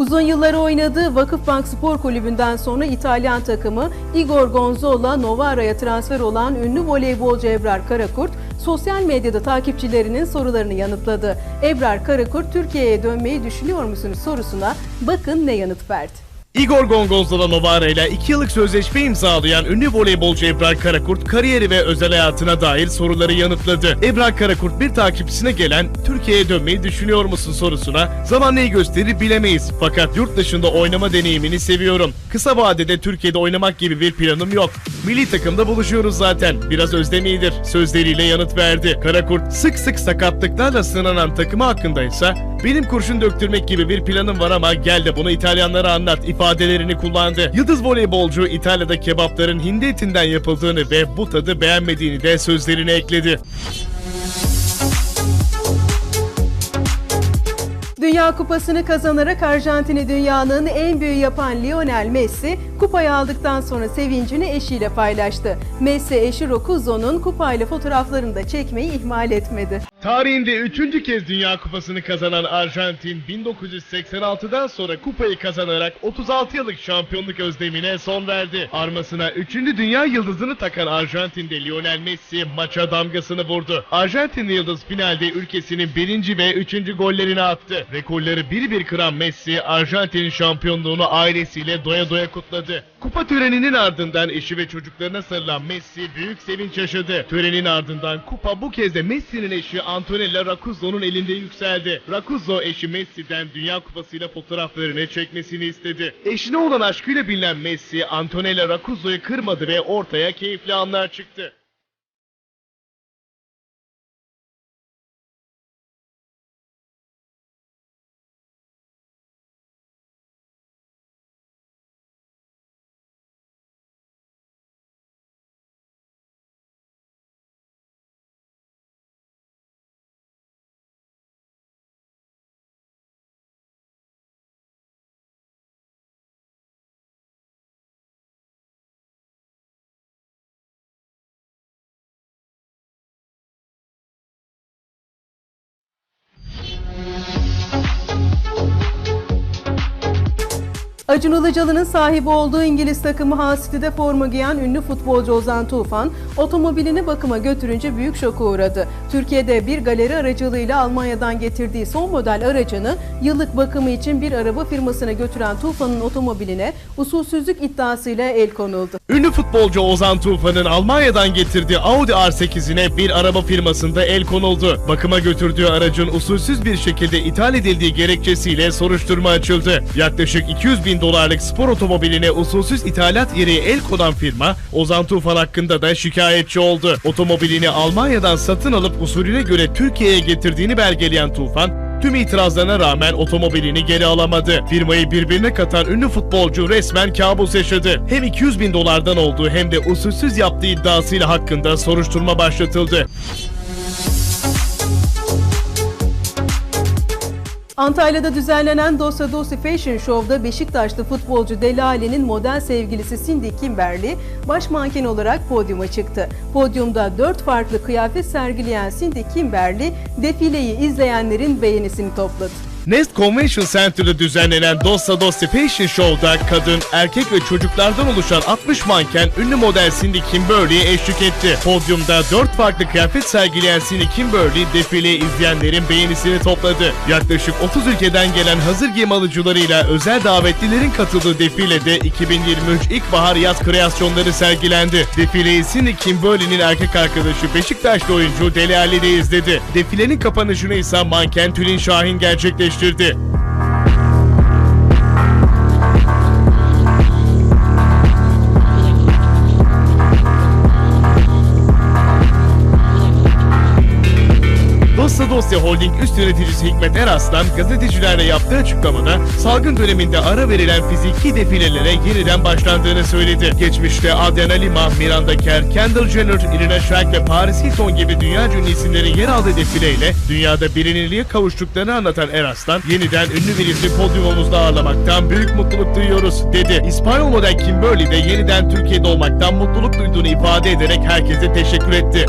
Uzun yıllar oynadığı Vakıfbank Spor Kulübü'nden sonra İtalyan takımı Igor Gonzola Novara'ya transfer olan ünlü voleybolcu Ebrar Karakurt, sosyal medyada takipçilerinin sorularını yanıtladı. Ebrar Karakurt, Türkiye'ye dönmeyi düşünüyor musunuz sorusuna bakın ne yanıt verdi. Igor Gongozola Novara ile 2 yıllık sözleşme imzalayan ünlü voleybolcu Ebrar Karakurt kariyeri ve özel hayatına dair soruları yanıtladı. Ebrar Karakurt bir takipçisine gelen Türkiye'ye dönmeyi düşünüyor musun sorusuna zaman neyi gösterir bilemeyiz. Fakat yurt dışında oynama deneyimini seviyorum. Kısa vadede Türkiye'de oynamak gibi bir planım yok. Milli takımda buluşuyoruz zaten. Biraz özlem iyidir. Sözleriyle yanıt verdi. Karakurt sık sık sakatlıklarla sınanan takımı hakkındaysa benim kurşun döktürmek gibi bir planım var ama gel de bunu İtalyanlara anlat ifadelerini kullandı. Yıldız voleybolcu İtalya'da kebapların hindi etinden yapıldığını ve bu tadı beğenmediğini de sözlerine ekledi. Dünya Kupası'nı kazanarak Arjantin'i dünyanın en büyüğü yapan Lionel Messi, kupayı aldıktan sonra sevincini eşiyle paylaştı. Messi eşi Rocuzzo'nun kupayla fotoğraflarını da çekmeyi ihmal etmedi. Tarihinde üçüncü kez Dünya Kupası'nı kazanan Arjantin 1986'dan sonra kupayı kazanarak 36 yıllık şampiyonluk özlemine son verdi. Armasına 3. Dünya yıldızını takan Arjantin'de Lionel Messi maça damgasını vurdu. Arjantinli yıldız finalde ülkesinin birinci ve üçüncü gollerini attı. Rekorları bir bir kıran Messi Arjantin'in şampiyonluğunu ailesiyle doya doya kutladı. Kupa töreninin ardından eşi ve çocuklarına sarılan Messi büyük sevinç yaşadı. Törenin ardından kupa bu kez de Messi'nin eşi Antonella Racuzzo'nun elinde yükseldi. Racuzzo eşi Messi'den Dünya Kupası'yla fotoğraflarını çekmesini istedi. Eşine olan aşkıyla bilinen Messi, Antonella Racuzzo'yu kırmadı ve ortaya keyifli anlar çıktı. Acun Ilıcalı'nın sahibi olduğu İngiliz takımı Hull City'de forma giyen ünlü futbolcu Ozan Tufan, otomobilini bakıma götürünce büyük şoka uğradı. Türkiye'de bir galeri aracılığıyla Almanya'dan getirdiği son model aracını yıllık bakımı için bir araba firmasına götüren Tufan'ın otomobiline usulsüzlük iddiasıyla el konuldu. Ünlü futbolcu Ozan Tufan'ın Almanya'dan getirdiği Audi R8'ine bir araba firmasında el konuldu. Bakıma götürdüğü aracın usulsüz bir şekilde ithal edildiği gerekçesiyle soruşturma açıldı. Yaklaşık 200 bin dolarlık spor otomobiline usulsüz ithalat yeri el konan firma Ozan Tufan hakkında da şikayetçi oldu. Otomobilini Almanya'dan satın alıp usulüne göre Türkiye'ye getirdiğini belgeleyen Tufan Tüm itirazlarına rağmen otomobilini geri alamadı. Firmayı birbirine katan ünlü futbolcu resmen kabus yaşadı. Hem 200 bin dolardan olduğu hem de usulsüz yaptığı iddiasıyla hakkında soruşturma başlatıldı. Antalya'da düzenlenen Dosa Dosi Fashion Show'da Beşiktaşlı futbolcu Deli Ali'nin model sevgilisi Cindy Kimberly baş manken olarak podyuma çıktı. Podyumda dört farklı kıyafet sergileyen Cindy Kimberly defileyi izleyenlerin beğenisini topladı. Nest Convention Center'da düzenlenen Dossa Dosti Fashion Show'da kadın, erkek ve çocuklardan oluşan 60 manken ünlü model Cindy Kimberly'e eşlik etti. Podyumda 4 farklı kıyafet sergileyen Cindy Kimberly defileyi izleyenlerin beğenisini topladı. Yaklaşık 30 ülkeden gelen hazır giyim alıcılarıyla özel davetlilerin katıldığı defilede 2023 ilkbahar yaz kreasyonları sergilendi. Defileyi Cindy Kimberly'nin erkek arkadaşı Beşiktaşlı oyuncu Deli Ali de izledi. Defilenin kapanışını ise manken Tülin Şahin gerçekleştirdi. Dosya Dosya Holding üst yöneticisi Hikmet Eraslan gazetecilerle yaptığı açıklamada salgın döneminde ara verilen fiziki defilelere yeniden başlandığını söyledi. Geçmişte Adriana Lima, Miranda Kerr, Kendall Jenner, Irina Shayk ve Paris Hilton gibi dünya ünlü isimlerin yer aldığı defileyle dünyada bilinirliğe kavuştuklarını anlatan Eraslan, yeniden ünlü bir ismi podyumumuzda ağırlamaktan büyük mutluluk duyuyoruz dedi. İspanyol model Kimberly de yeniden Türkiye'de olmaktan mutluluk duyduğunu ifade ederek herkese teşekkür etti.